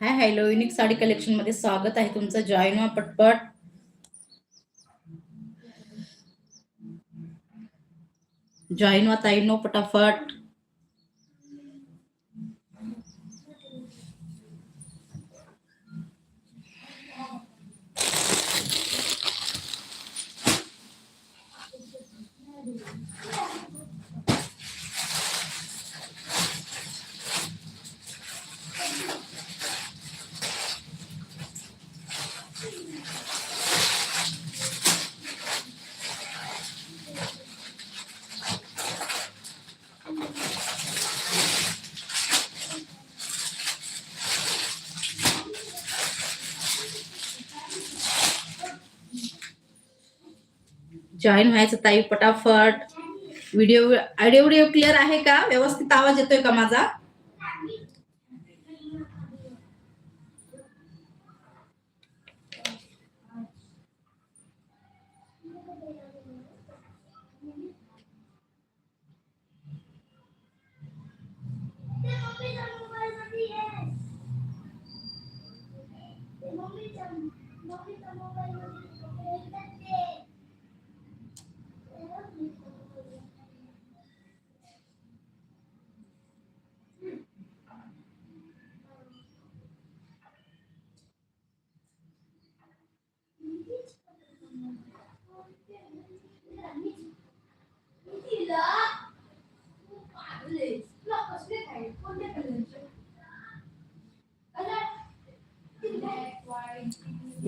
हाय hello unique sari कलेक्शनमध्ये स्वागत आहे तुमचं. जॉईन व्हा पटपट. जॉईन व्हा ताईनो पटाफट. जॉईन व्हायचं ताई पटाफट. व्हिडिओ ऑडिओ व्हिडिओ क्लिअर आहे का? व्यवस्थित आवाज येतोय का माझा?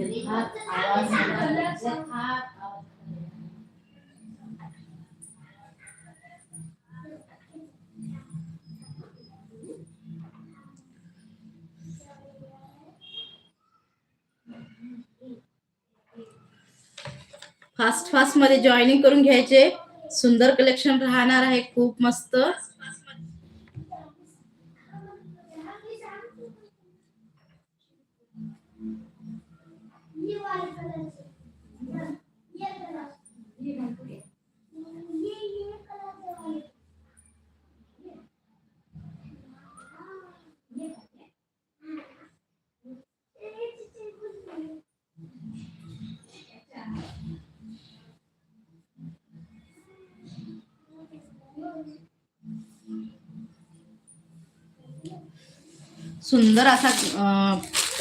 आवाज आवाज फास्ट फास्टमध्ये जॉईनिंग करून घ्यायचे. सुंदर कलेक्शन राहणार आहे. खूप मस्त. सुंदर असा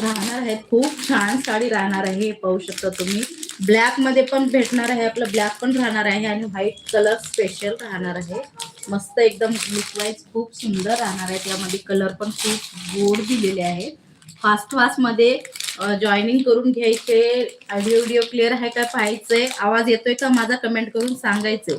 राहणार आहे. खूप छान साडी राहणार आहे हे पाहू शकता तुम्ही. ब्लॅकमध्ये पण भेटणार आहे आपलं ब्लॅक पण राहणार आहे आणि व्हाईट कलर स्पेशल राहणार आहे. मस्त एकदम लुकवाईज खूप सुंदर राहणार आहे. त्यामध्ये कलर पण खूप गोड दिलेले आहे. फास्ट फास्टमध्ये जॉईनिंग करून घ्यायचे. ऑडिओ व्हिडिओ क्लिअर आहे का पाहायचंय? आवाज येतोय का? माझा कमेंट करून सांगायचंय.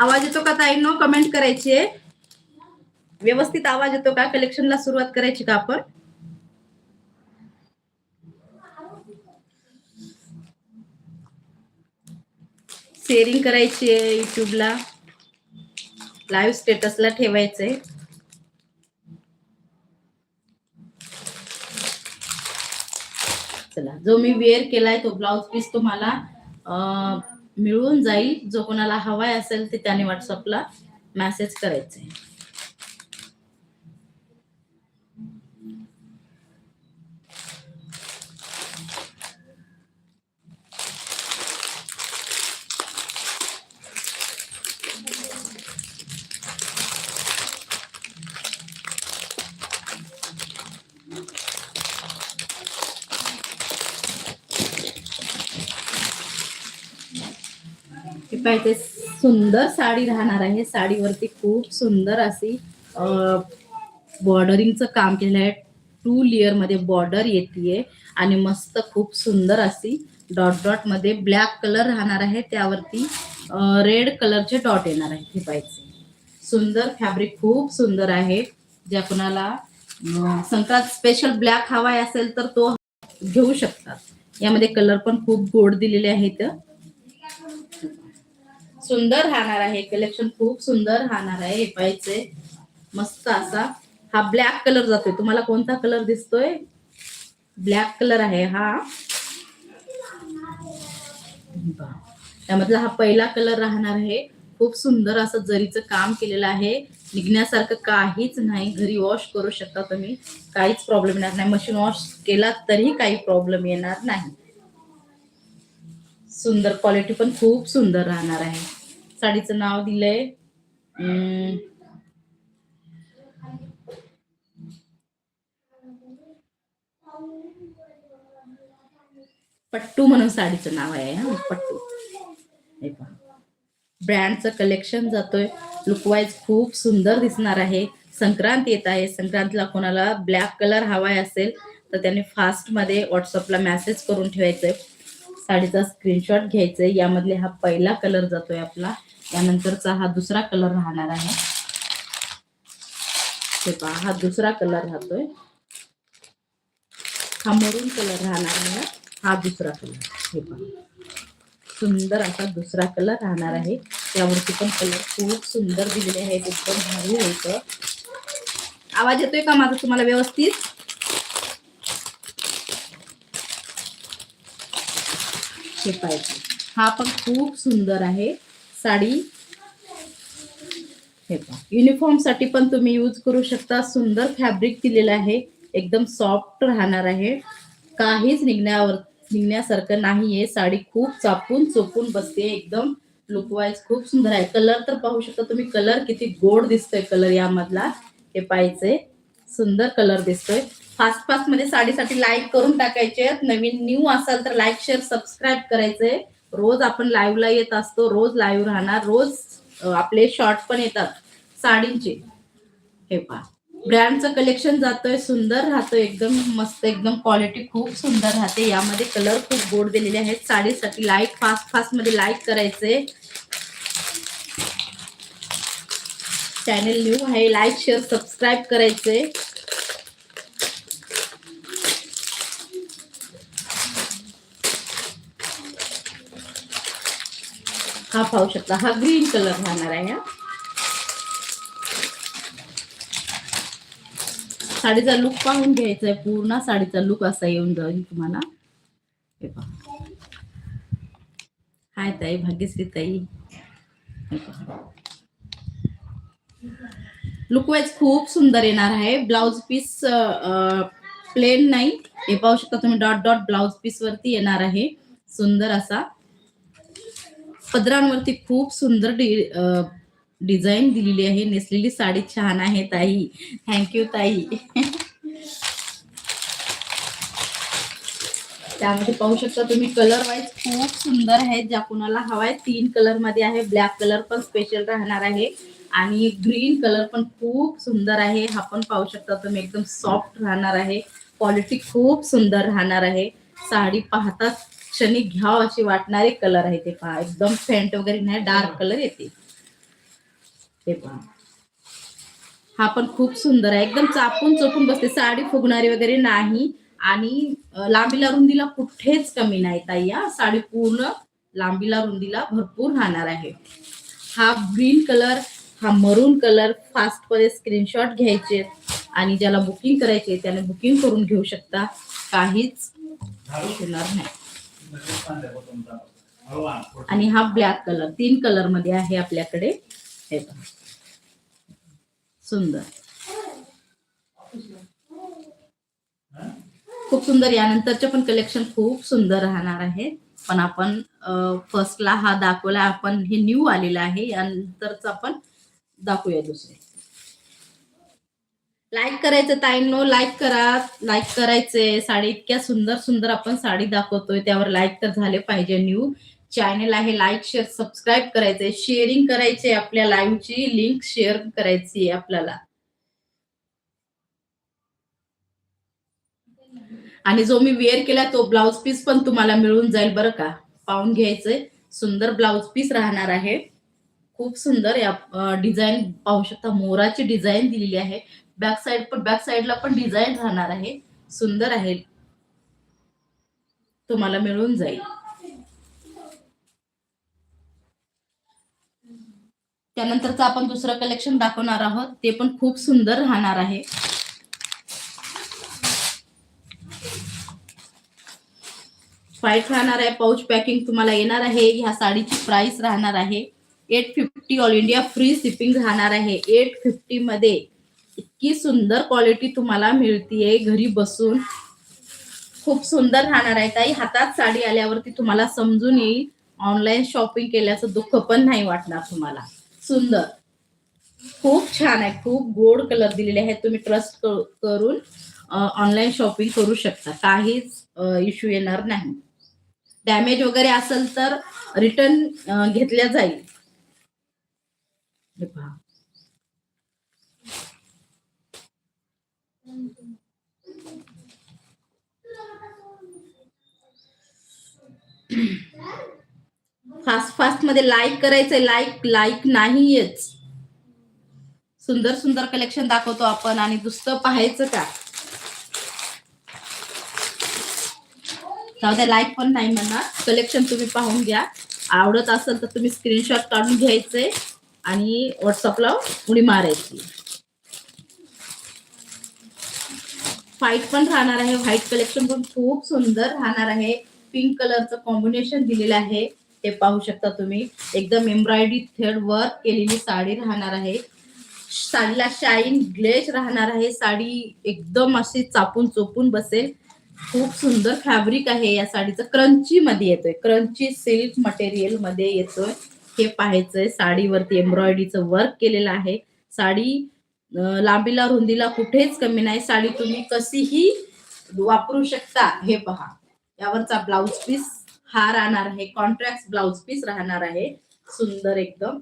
आवाज येतो का ताईंनो कमेंट करायची आहे. व्यवस्थित आवाज येतो का? कलेक्शनला सुरुवात करायची का आपण? शेअरिंग करायची आहे युट्यूबला लाईव्ह स्टेटसला ठेवायचंय. चला जो मी वेअर केलाय तो ब्लाउज पीस तुम्हाला मिळून जाईल. जो कोणाला हवाय असेल ते त्याने व्हॉट्सअपला मेसेज करायचंय. हे पाहिजे सुंदर साडी राहणार आहे. साडीवरती खूप सुंदर अशी बॉर्डरिंगचं काम केलेलं आहे. टू लेअरमध्ये बॉर्डर येते आणि मस्त खूप सुंदर अशी डॉट डॉटमध्ये ब्लॅक कलर राहणार आहे. त्यावरती रेड कलरचे डॉट येणार आहे हे पाहिजे सुंदर फॅब्रिक खूप सुंदर आहे. ज्या कुणाला संक्रांत स्पेशल ब्लॅक हवाय असेल तर तो घेऊ शकतात. यामध्ये कलर पण खूप गोड दिलेले आहेत. सुंदर राहणार आहे. कलेक्शन खूप सुंदर राहणार आहे. हे पाहिजे मस्त असा. हा ब्लॅक कलर जातोय. तुम्हाला कोणता कलर दिसतोय? ब्लॅक कलर आहे हा. त्यामधला हा पहिला कलर राहणार आहे. खूप सुंदर असं जरीचं काम केलेलं आहे. निघण्यासारखं काहीच नाही. घरी वॉश करू शकता तुम्ही. काहीच प्रॉब्लेम येणार नाही. मशीन वॉश केला तरीही काही प्रॉब्लेम येणार नाही. सुंदर क्वालिटी पण खूप सुंदर राहणार आहे. साडीचं नाव दिलंय पट्टू म्हणून साडीचं नाव आहे हा पट्टू. हे पहा. ब्रँडचं कलेक्शन जातोय. लुकवाईज खूप सुंदर दिसणार आहे. संक्रांत येत आहे. संक्रांतला कोणाला ब्लॅक कलर हवाय असेल तर त्याने फास्टमध्ये व्हॉट्सअपला मेसेज करून ठेवायचंय. साडीचा स्क्रीनशॉट घ्यायचंय. यामधले हा पहिला कलर जातोय आपला. यानंतरचा हा दुसरा कलर राहणार आहे. हे पहा हा दुसरा कलर राहतोय. हा मरून कलर राहणार आहे. हा दुसरा कलर हे पहा. सुंदर असा दुसरा कलर राहणार आहे. त्यावरती पण कलर खूप सुंदर दिलेले आहेत. एकदम भारी होतं. आवाज येतोय का माझा तुम्हाला व्यवस्थित? हे पाहिजे हा पण खूप सुंदर आहे. साडी. हे पहा. युनिफॉर्मसाठी पण तुम्ही यूज करू शकता. सुंदर फॅब्रिक दिलेलं आहे. एकदम सॉफ्ट राहणार आहे. काहीच निघण्यावर निघण्यासारखं नाहीये. साडी खूप चापून चोपून बसते. एकदम लुकवाईज खूप सुंदर आहे. कलर तर पाहू शकता तुम्ही. कलर किती गोड दिसतोय कलर यामधला. हे पाहिजे सुंदर कलर दिसतोय. फास्ट फास्टमध्ये साडीसाठी लाईक करून टाकायचे. नवीन न्यू असाल तर लाईक शेअर सबस्क्राईब करायचे. रोज आपण लाईव्हला येत असतो. रोज लाईव्ह राहणार. रोज आपले शॉर्ट पण येतात. साडींचे. हे पहा. ब्रँडचं कलेक्शन जातोय. सुंदर राहतो एकदम मस्त एकदम क्वालिटी खूप सुंदर राहते. यामध्ये कलर खूप गोड दिलेले आहेत. साडीसाठी लाईक फास्ट फास्टमध्ये लाईक करायचे. चॅनल न्यू आहे लाईक शेअर सबस्क्राईब करायचे हा पाहू शकता हा ग्रीन कलर राहणार आहे हा. साडीचा लुक पाहून घ्यायचा आहे पूर्ण साडीचा लुक असा येऊन जाईल तुम्हाला. हाय ताई भाग्यश्री ताई. लुकवाईज खूप सुंदर येणार आहे. ब्लाउज पीस प्लेन नाही. हे पाहू शकता तुम्ही डॉट डॉट ब्लाउज पीस वरती येणार आहे. सुंदर असा. पदरांवरती खूप सुंदर डि डिझाईन दिलेली आहे. नेसलेली साडी छान आहे ताई. थँक्यू ताई. त्यामध्ये पाहू शकता तुम्ही कलर वाईज खूप सुंदर आहेत ज्या कुणाला हवाय तीन कलरमध्ये आहे. ब्लॅक कलर पण स्पेशल राहणार आहे. आणि ग्रीन कलर पण खूप सुंदर आहे. हा पण पाहू शकता तुम्ही एकदम सॉफ्ट राहणार आहे. क्वालिटी खूप सुंदर राहणार आहे. साडी पाहताच क्षणी घ्याव अशी वाटणारे कलर आहे ते पहा. एकदम फेंट वगैरे नाही डार्क कलर येते. ते पहा. हा पण खूप सुंदर आहे. एकदम चापून चोपून बसते. साडी फुगणारी वगैरे नाही. आणि लांबीला रुंदीला कुठेच कमी नाही ताई या साडी पूर्ण लांबीला रुंदीला भरपूर राहणार आहे. हा ग्रीन कलर हा मरून कलर फास्टमध्ये स्क्रीनशॉट घ्यायचे आणि ज्याला बुकिंग करायचे त्याने बुकिंग करून घेऊ शकता. काहीच होणार नाही. आणि हा ब्लॅक कलर तीन कलरमध्ये आहे आपल्याकडे. हे सुंदर. खूप सुंदर. यानंतरचे पण कलेक्शन खूप सुंदर राहणार आहे. पण आपण फर्स्टला हा दाखवला. आपण हे न्यू आलेला आहे. यानंतरच आपण दाखवूया दुसरे. लाईक करायचं ताईंनो लाईक करा. लाईक करायचे. साडी इतक्या सुंदर सुंदर आपण साडी दाखवतोय. त्यावर लाईक तर झाले पाहिजे न्यू चॅनल आहे लाईक शेअर सबस्क्राईब करायचे शेअरिंग करायचे आपल्या लाईव्हची लिंक शेअर करायची आहे आपल्याला. आणि जो मी वेअर केला तो ब्लाउज पीस पण तुम्हाला मिळून जाईल बरं का. पाहून घ्यायचंय. सुंदर ब्लाउज पीस राहणार आहे. खूप सुंदर या डिझाईन पाहू शकता. मोराची डिझाईन दिलेली आहे. बॅक साइड पण बॅक साइडला पण डिझाईन राहणार आहे. सुंदर आहे. तुम्हाला मिळून जाईल. त्यानंतरच आपण दुसरं कलेक्शन दाखवणार आहोत. ते पण खूप सुंदर राहणार आहे. फाईट राहणार आहे. पाऊच पॅकिंग तुम्हाला येणार आहे. ह्या साडीची प्राइस राहणार आहे. Eight fifty all India free shipping राहणार आहे. एट फिफ्टी मध्ये इतकी सुंदर क्वालिटी तुम्हाला मिळतीये घरी बसून. खूप सुंदर राहणार आहे ताई. हातात साडी आल्यावरती तुम्हाला समजून येईल. ऑनलाईन शॉपिंग केल्याचं दुःख पण नाही वाटणार तुम्हाला. सुंदर. खूप छान आहे. खूप गोड कलर दिलेले आहेत. तुम्ही ट्रस्ट करून ऑनलाईन शॉपिंग करू शकता. काहीच इश्यू येणार नाही. डॅमेज वगैरे असेल तर रिटर्न घेतल्या जाईल. हे पहा फास्ट फास्टमध्ये लाईक करायचंय. लाईक लाईक नाहीयेच. सुंदर सुंदर कलेक्शन दाखवतो आपण आणि दुसरं पाहायचं का? जाऊ द्या लाईक पण नाही म्हणणार. कलेक्शन तुम्ही पाहून घ्या. आवडत असेल तर तुम्ही स्क्रीनशॉट काढून घ्यायचे आणि व्हॉट्सअपला उडी मारायची. व्हाईट पण राहणार आहे. व्हाईट कलेक्शन पण खूप सुंदर राहणार आहे. पिंक कलरचं कॉम्बिनेशन दिलेलं आहे. ते पाहू शकता तुम्ही. एकदम एम्ब्रॉयडरी थ्रेड वर्क केलेली साडी राहणार आहे. साडीला शाईन ग्लेज राहणार आहे. साडी एकदम अशी चापून चोपून बसेल. खूप सुंदर फॅब्रिक आहे या साडीचं. क्रंची मध्ये येतोय. क्रंची सिल्क मटेरियलमध्ये येतोय. हे पाहायचंय. साडीवरती एम्ब्रॉयडरीचं वर्क केलेलं आहे. साडी लांबीला रुंदीला कुठेच कमी नाही. साडी तुम्ही कशीही वापरू शकता. हे पहा. यावरचा ब्लाउज पीस हा राहणार आहे. कॉन्ट्रॅक्ट ब्लाउज पीस राहणार आहे. सुंदर एकदम.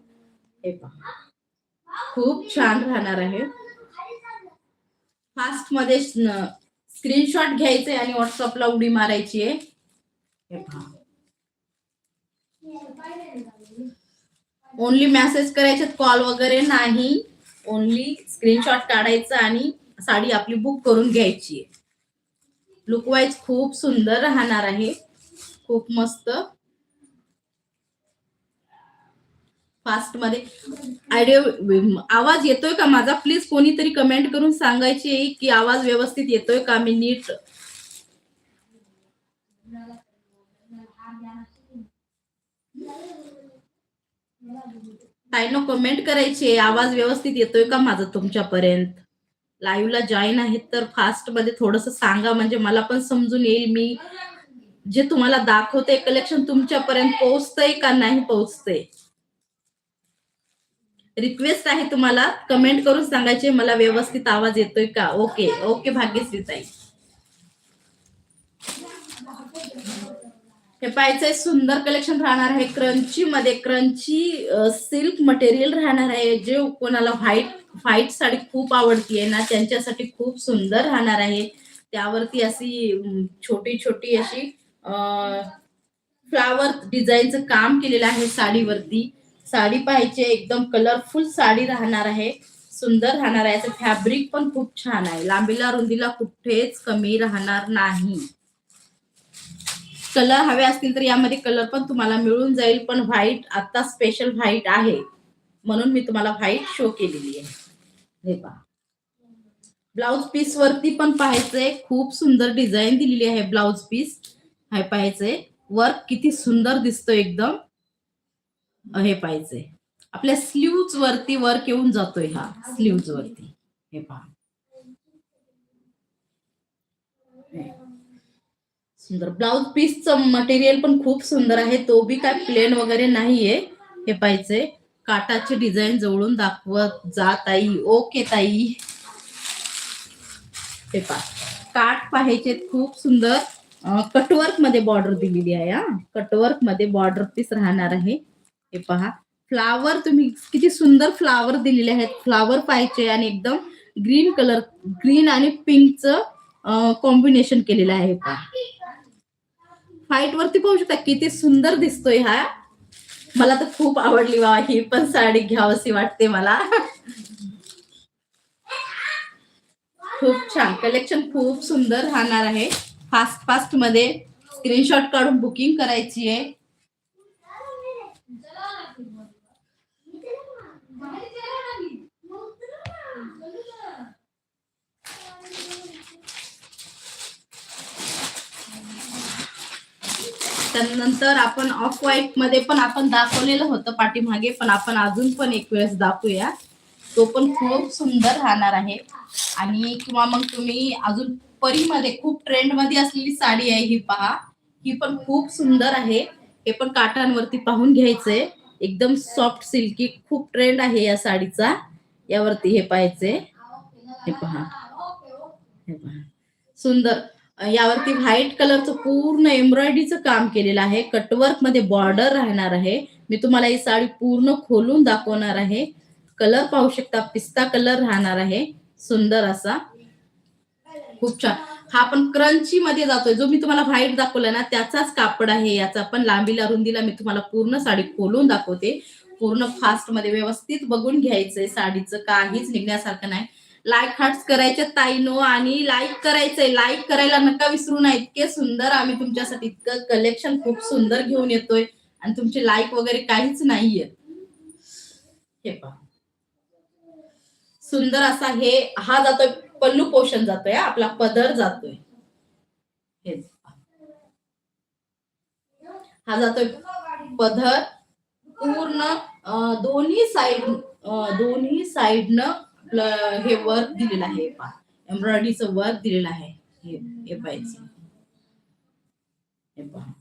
हे पहा. खूप छान राहणार आहे. फास्टमध्ये स्क्रीनशॉट घ्यायचे आणि व्हॉट्सअपला उडी मारायची आहे. हे पहा. ओनली मेसेज करायचे कॉल वगैरे नाही. ओनली स्क्रीनशॉट काढायचं आणि साडी आपली बुक करून घ्यायची आहे. लुकवाईज खूप सुंदर राहणार आहे. खूप मस्त. फास्टमध्ये. आयडिया आवाज येतोय का माझा? प्लीज कोणीतरी कमेंट करून सांगायची की आवाज व्यवस्थित येतोय का? मी नीट. ताईनं कमेंट करायची आवाज व्यवस्थित येतोय का माझा तुमच्यापर्यंत? लाईव्हला जॉईन आहेत तर फास्टमध्ये थोडस सांगा. म्हणजे मला पण समजून येईल मी जे तुम्हाला दाखवते कलेक्शन तुमच्यापर्यंत पोहोचतंय का नाही पोहोचतंय. रिक्वेस्ट आहे तुम्हाला. कमेंट करून सांगायचे मला व्यवस्थित आवाज येतोय का? ओके ओके भाग्यश्री ताई. हे पाहायचंय सुंदर कलेक्शन राहणार आहे. क्रंची मध्ये क्रंची सिल्क मटेरियल राहणार आहे. जे कोणाला व्हाईट व्हाईट साडी खूप आवडतीये ना त्यांच्यासाठी खूप सुंदर राहणार आहे. त्यावरती अशी छोटी छोटी अशी फ्लावर डिझाईनचं काम केलेलं आहे साडीवरती. साडी पाहायची एकदम कलरफुल साडी राहणार आहे. सुंदर राहणार आहे. फॅब्रिक पण खूप छान आहे. लांबीला रुंदीला कुठेच कमी राहणार नाही. कलर हवे असतील तर यामध्ये कलर पण तुम्हाला मिळून जाईल पण व्हाईट आता स्पेशल व्हाईट आहे. म्हणून मी तुम्हाला व्हाईट शो केलेली आहे. हे पहा. ब्लाउज पीस वरती पण पाहायचंय खूप सुंदर डिझाईन दिलेली आहे ब्लाउज पीस हे पाहायचंय. वर्क किती सुंदर दिसतो एकदम. हे पाहिजे आपल्या स्लीव्ज वरती वर्क येऊन जातोय हा स्लीव्ज वरती. हे पहा. सुंदर. ब्लाउज पीसचं मटेरियल पण खूप सुंदर आहे. तो बी काय प्लेन वगैरे नाहीये. हे पाहिजे. काटाची डिझाईन जवळून दाखवत जा ताई. ओके ताई. हे पा काट पाहायचे खूप सुंदर. कटवर्कमध्ये बॉर्डर दिलेली आहे हा. कटवर्कमध्ये बॉर्डर पीस राहणार आहे. हे पहा. फ्लावर तुम्ही किती सुंदर फ्लावर दिलेले आहेत. फ्लावर पाहिजे आणि एकदम ग्रीन कलर ग्रीन आणि पिंकचं कॉम्बिनेशन केलेलं आहे. पहा. फाईट वरती पाहू शकता किती सुंदर दिसतोय हा. मला तर खूप आवडली वा ही पण साडी घ्यावीशी वाटते मला. खूप छान. कलेक्शन खूप सुंदर राहणार आहे. फास्ट फास्टमध्ये स्क्रीनशॉट काढून बुकिंग करायची आहे. त्यानंतर आपण ऑफ व्हाईटमध्ये पण आपण दाखवलेलं होतं पाठीमागे पण आपण अजून पण एक वेळेस दाखवूया. तो पण खूप सुंदर राहणार आहे. आणि किंवा मग तुम्ही अजून परीमध्ये खूप ट्रेंडमध्ये असलेली साडी आहे ही पहा. ही पण खूप सुंदर आहे. हे पण काठांवरती पाहून घ्यायचंय. एकदम सॉफ्ट सिल्की खूप ट्रेंड आहे या साडीचा. यावरती हे पाहायचे हे पहा. हे पहा. सुंदर. यावरती व्हाईट कलरचं पूर्ण एम्ब्रॉयडरीचं काम केलेलं आहे. कटवर्कमध्ये बॉर्डर राहणार आहे. मी तुम्हाला ही साडी पूर्ण खोलून दाखवणार आहे. कलर पाहू शकता पिस्ता कलर राहणार आहे. सुंदर असा. खूप छान. हा पण क्रंची मध्ये जातोय. जो मी तुम्हाला व्हाईट दाखवला ना त्याचाच कापड आहे याचा. पण लांबीला रुंदीला मी तुम्हाला पूर्ण साडी खोलून दाखवते. पूर्ण फास्टमध्ये व्यवस्थित बघून घ्यायचंय साडीचं. काहीच निघण्यासारखं नाही. लाईक हार्ट्स करायचे ताईनो आणि लाईक करायचंय. लाईक करायला नका विसरू नये इतके सुंदर आम्ही तुमच्यासाठी इतकं कलेक्शन खूप सुंदर घेऊन येतोय. आणि तुमचे लाईक वगैरे काहीच नाहीये. हे पहा. सुंदर असा हे हा जातोय पल्लू पोषण जातोय आपला पदर जातोय. हे हा जातोय पदर. पूर्ण दोन्ही साइड दोन्ही साइडनं हे वर्क दिलेलं आहे एम्ब्रॉयडरीचं वर्क दिलेलं आहे. हे पाहिजे. हे पहा.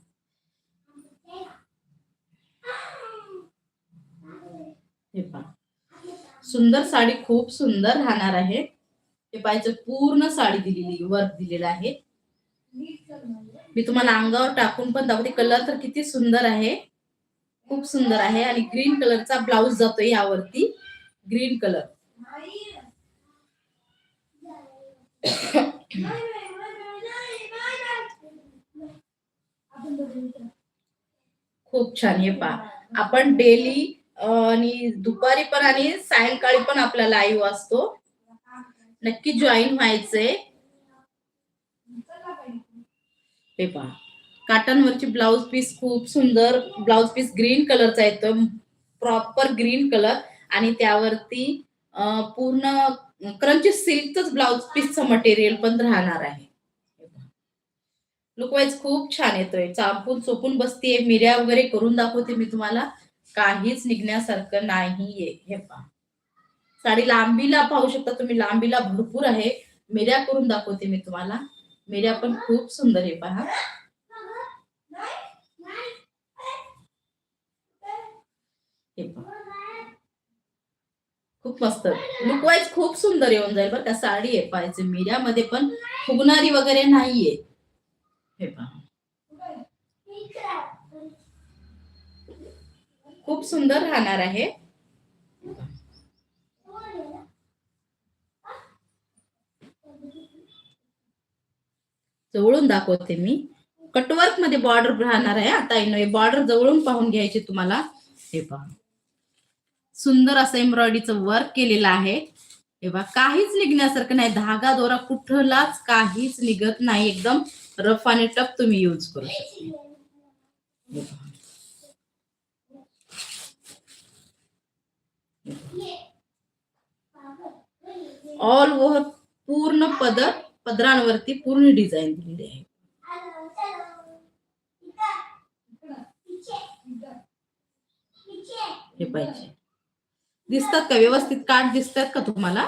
हे पहा. सुंदर साडी खूप सुंदर राहणार आहे. हे पाहिजे पूर्ण साडी दिलेली वर्क दिलेलं आहे. मी तुम्हाला अंगावर टाकून पण दाखवते. कलर तर किती सुंदर आहे. खूप सुंदर आहे आणि ग्रीन कलरचा ब्लाउज जातोय यावरती. ग्रीन कलर खूप छान. हे पहा. आपण डेली आणि दुपारी पण आणि सायंकाळी पण आपला लाईव्ह असतो नक्की जॉईन व्हायचंय. हे पहा. काटनवरची ब्लाउज पीस खूप सुंदर ब्लाउज पीस ग्रीन कलरचा येतो. प्रॉपर ग्रीन कलर आणि त्यावरती पूर्ण क्रंची सिल्कच ब्लाउज पीसचं मटेरियल पण राहणार आहे. लुकवाईज खूप छान येतोय. चापून चोपून बसतीये. मिऱ्या वगैरे करून दाखवते मी तुम्हाला. काहीच निघण्यासारखं नाहीये. हे पहा. साडी लांबीला पाहू शकता तुम्ही. लांबीला भरपूर आहे. मिऱ्या करून दाखवते मी तुम्हाला. मिऱ्या पण खूप सुंदर आहे पहा. हे पहा. खूप मस्त. लुक वाईज खूप सुंदर येऊन जाईल बरं का. साडी आहे पाहिजे. मीडियामध्ये पण फुगणारी वगैरे नाहीये. हे पहा. खूप सुंदर राहणार आहे. जवळून दाखवते मी. कटवर्कमध्ये बॉर्डर राहणार आहे. आता बॉर्डर जवळून पाहून घ्यायची तुम्हाला. हे पहा. सुंदर असं एम्ब्रॉयडरीचं वर्क केलेलं आहे. तेव्हा काहीच निघण्यासारखं नाही. धागा दोरा कुठलाच काहीच निघत नाही. एकदम रफ आणि टफ तुम्ही यूज करू शकता. ऑल ओव्हर पूर्ण पदर पदरांवरती पूर्ण डिझाईन दिलेली आहे. हे पाहिजे. दिसतात का? व्यवस्थित कार्ड दिसतात का तुम्हाला?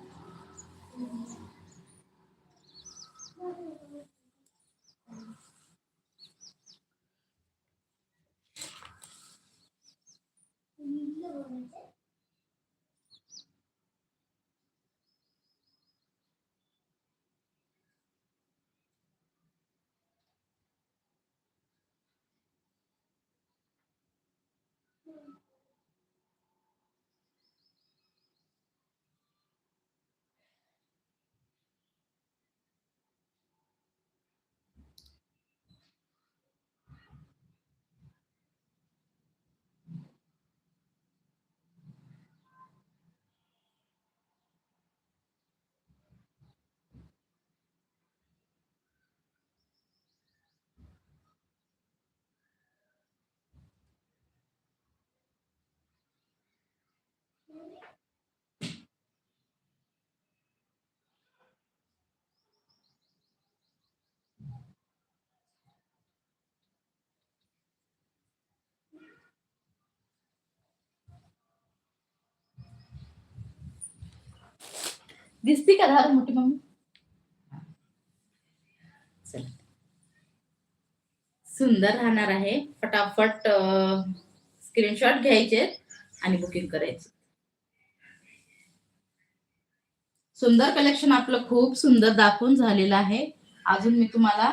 दिसती का धार मोठी मम्मी? सुंदर राहणार आहे. फटाफट स्क्रीनशॉट घ्यायचे आणि बुकिंग करायचे. सुंदर कलेक्शन आपलं खूप सुंदर दाखवून झालेलं आहे. अजून मी तुम्हाला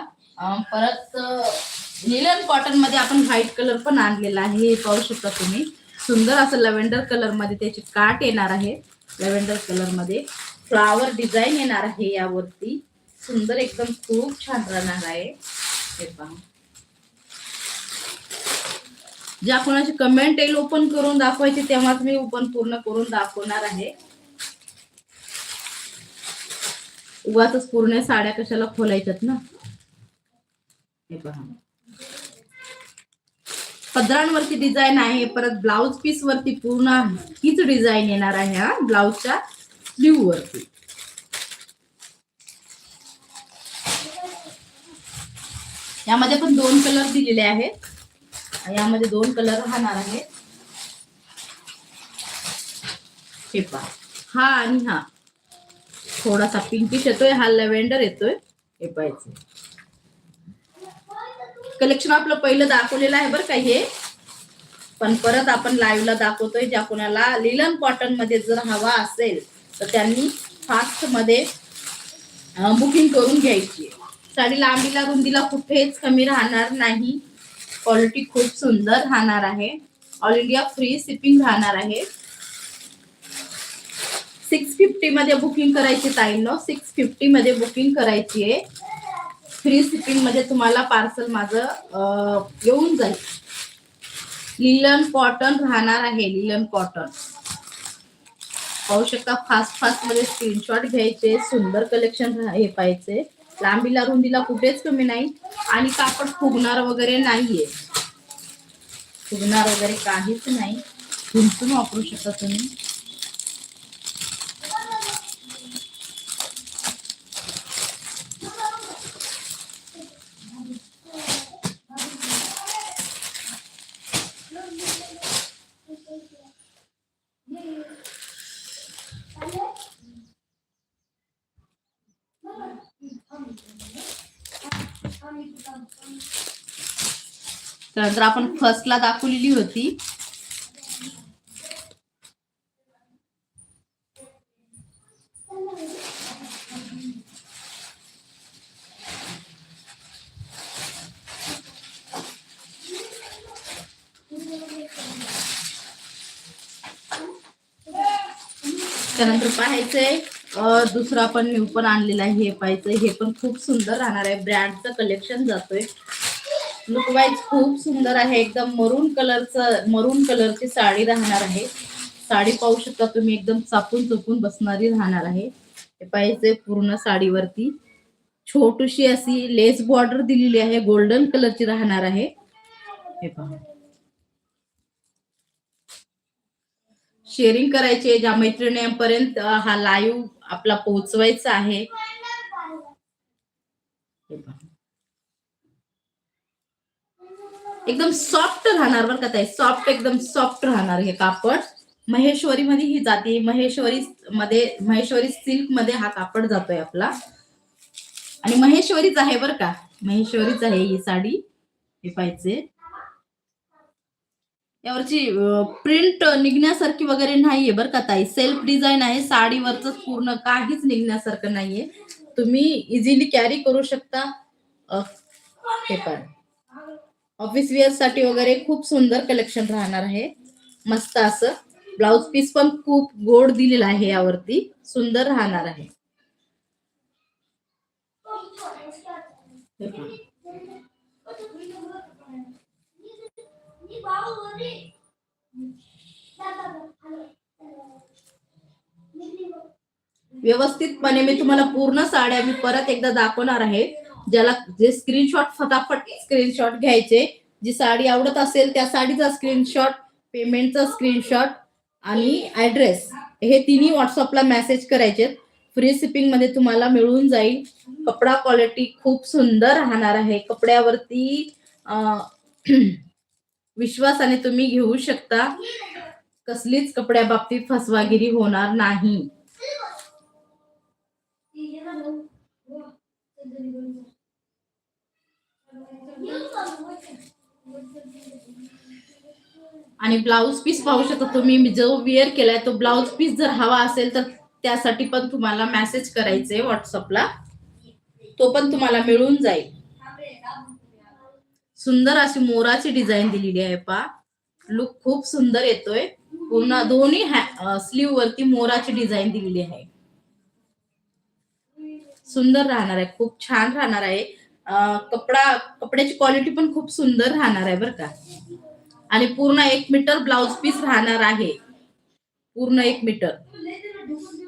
परत निलन कॉटनमध्ये आपण व्हाईट कलर पण आणलेला आहे. हे पाहू शकता तुम्ही. सुंदर असं लव्हेंडर कलरमध्ये त्याची काट येणार आहे. लव्हेंडर कलरमध्ये. फ्लावर डिझाईन येणार आहे यावरती. सुंदर एकदम खूप छान राहणार आहे. हे पहा. ज्या कोणाची कमेंट येईल ओपन करून दाखवायची तेव्हाच मी ओपन पूर्ण करून दाखवणार आहे. उगाच पूर्ण साड्या कशाला खोलायच्यात ना? हे पहा. पदरांवरती डिझाईन आहे परत ब्लाउज पीस वरती पूर्ण हीच डिझाईन येणार आहे हा ब्लाउजच्या ब्ल्यू वरती. यामध्ये पण दोन कलर दिलेले आहेत. यामध्ये दोन कलर राहणार आहे हे पहा. हा आणि हा. थोडासा पिंकिश येतोय हा लवेंडर येतोय. हे पाहिजे कलेक्शन आपलं पहिलं दाखवलेलं आहे बरं का हे. पण परत आपण लाईव्हला दाखवतोय ज्या कोणाला लिलन कॉटनमध्ये जर हवा असेल तर त्यांनी फास्टमध्ये बुकिंग करून घ्यायची. आहे. साडी लांबीला रुंदीला कुठेच कमी राहणार नाही. क्वालिटी खूप सुंदर राहणार आहे. ऑल इंडिया फ्री शिपिंग राहणार आहे. सिक्स फिफ्टी मध्ये बुकिंग करायची ताईंनो सिक्स फिफ्टी मध्ये बुकिंग करायची आहे. फ्री शिपिंगमध्ये तुम्हाला पार्सल माझं येऊन जाईल. लिलन कॉटन राहणार आहे लिलन कॉटन पाहू शकता फास्ट फास्टमध्ये स्क्रीनशॉट घ्यायचे सुंदर कलेक्शन हे पाहायचे. लांबीला रुंदीला कुठेच कमी नाही. आणि कापड फुगणार वगैरे नाहीये. फुगणार वगैरे काहीच नाही. गुंतून वापरू शकता तुम्ही. त्यानंतर आपण फर्स्टला दाखवलेली होती. त्यानंतर पाहायचंय दुसरा पण न्यू पण आणलेला आहे हे पाहायचंय. हे पण खूप सुंदर राहणार आहे. ब्रँडचं कलेक्शन जातोय. लुक वाईज खूप सुंदर आहे. एकदम मरून कलरचं मरून कलरची साडी राहणार आहे. साडी पाहू शकता तुम्ही एकदम चापून चुपून बसणारी राहणार आहे. हे पाहिजे पूर्ण साडीवरती. छोटीशी अशी लेस बॉर्डर दिलेली आहे. गोल्डन कलरची राहणार आहे. हे पहा. शेअरिंग करायचे ज्या मैत्रिणींपर्यंत हा लाईव्ह आपला पोहोचवायचा आहे. हे पहा. एकदम सॉफ्ट राहणार बरं का ताई? सॉफ्ट एकदम सॉफ्ट राहणार हे कापड. महेश्वरी मध्ये ही जाते. महेश्वरी मध्ये महेश्वरी सिल्कमध्ये हा कापड जातोय आपला. आणि महेश्वरीच आहे बरं का? महेश्वरीच आहे ही साडी. हे पाहिजे. यावरची प्रिंट निघण्यासारखी वगैरे नाहीये बरं का ताई? सेल्फ डिझाईन आहे. साडीवरच पूर्ण काहीच निघण्यासारखं नाहीये. तुम्ही इझिली कॅरी करू शकता. हे पण ऑफिस वेअरसाठी वगैरे खूप सुंदर कलेक्शन राहणार आहे. मस्त असं. ब्लाउज पीस पण खूप गोड दिलेला आहे यावरती. सुंदर राहणार आहे. व्यवस्थितपणे मी तुम्हाला पूर्ण साड्या मी परत एकदा दाखवणार आहे. ज्याला जे स्क्रीनशॉट फटाफट स्क्रीनशॉट घ्यायचे जी साडी आवडत असेल त्या साडीचा स्क्रीनशॉट पेमेंटचा स्क्रीनशॉट आणि ऍड्रेस हे तिन्ही व्हॉट्सअपला मेसेज करायचे. फ्री शिपिंगमध्ये तुम्हाला मिळून जाईल. कपडा क्वालिटी खूप सुंदर राहणार आहे. कपड्यावरती विश्वासाने तुम्ही घेऊ शकता. कसलीच कपड्या बाबतीत फसवागिरी होणार नाही. आणि ब्लाऊज पीस पाहू शकता तुम्ही जो वेअर केलाय तो ब्लाऊज पीस जर हवा असेल तर त्यासाठी पण तुम्हाला मेसेज करायचे व्हॉट्सअपला तो पण तुम्हाला मिळून जाईल. सुंदर अशी मोराची डिझाईन दिलेली आहे पा लुक खूप सुंदर येतोय. पूर्ण दोन्ही स्लीव वरती मोराची डिझाईन दिलेली आहे. सुंदर राहणार आहे. खूप छान राहणार आहे. कपडा कपड्याची क्वालिटी पण खूप सुंदर राहणार आहे बरं का. आणि पूर्ण एक मीटर ब्लाउज पीस राहणार आहे. पूर्ण एक मीटर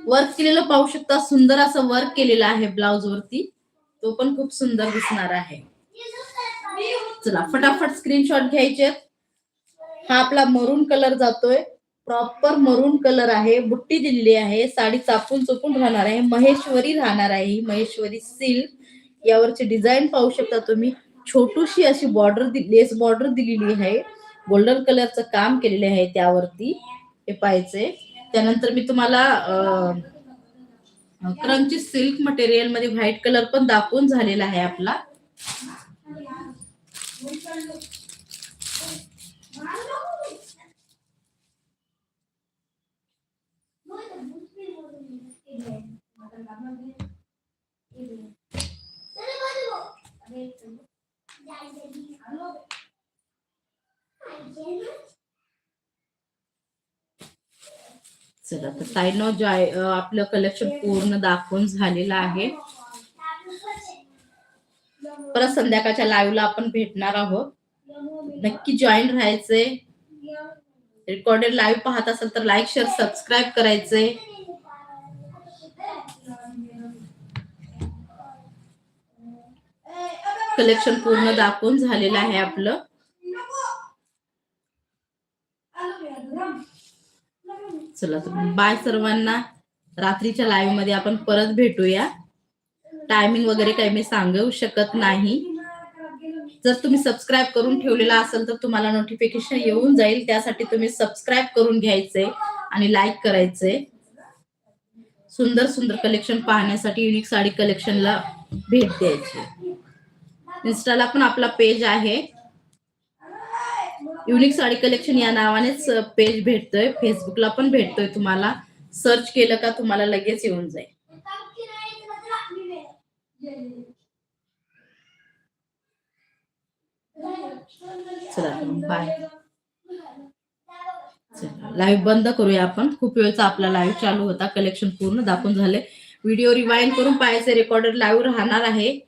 वर्क केलेलं पाहू शकता सुंदर असं वर्क केलेलं आहे ब्लाउज वरती. तो पण खूप सुंदर दिसणार आहे. चला फटाफट स्क्रीनशॉट घ्यायचे. हा आपला मरून कलर जातोय. प्रॉपर मरून कलर आहे. बुट्टी दिलेली आहे. साडी चापून चोपून राहणार आहे. महेश्वरी राहणार आहे ही महेश्वरी सिल्क यावरची डिझाईन पाहू शकता तुम्ही. छोटूशी अशी बॉर्डर लेस बॉर्डर दिलेली आहे. गोल्डन कलरचं काम केलेले आहे त्यावरती. हे पाहायचे त्यानंतर मी तुम्हाला क्रंची सिल्क मटेरियलमध्ये व्हाईट कलर पण दाखवून झालेला आहे आपला. जातं तर जॉय आपलं कलेक्शन पूर्ण दाखवून झालेलं आहे. परत संध्याकाळच्या लाईव्हला आपण भेटणार आहोत. नक्की जॉईन राहायचे रेकॉर्डेड लाईव्ह पाहत असेल तर लाईक शेअर सबस्क्राईब करायचे कलेक्शन पूर्ण दाखवून झालेलं आहे आपलं. चला तर बाय सर्वांना. रात्रीच्या लाईव्हमध्ये आपण परत भेटूया. टायमिंग वगैरे काही मी सांगू शकत नाही. जर तुम्ही सबस्क्राईब करून ठेवलेला असेल तर तुम्हाला नोटिफिकेशन येऊन जाईल. त्यासाठी तुम्ही सबस्क्राईब करून घ्यायचे आणि लाईक करायचे. सुंदर सुंदर कलेक्शन पाहण्यासाठी युनिक साडी कलेक्शनला भेट द्यायची. इन्स्टाला पण आपला पेज आहे. युनिक साडी कलेक्शन या नावानेच पेज भेटतोय. फेसबुकला पण भेटतोय तुम्हाला. सर्च केलं का तुम्हाला लगेच येऊन जाईल. चला बाय लाईव्ह बंद करूया आपण. खूप वेळचा आपला लाईव्ह चालू होता. कलेक्शन पूर्ण दाखवून झाले. व्हिडिओ रिवाइंड करून पाहायचे. रेकॉर्डर लाईव्ह राहणार आहे.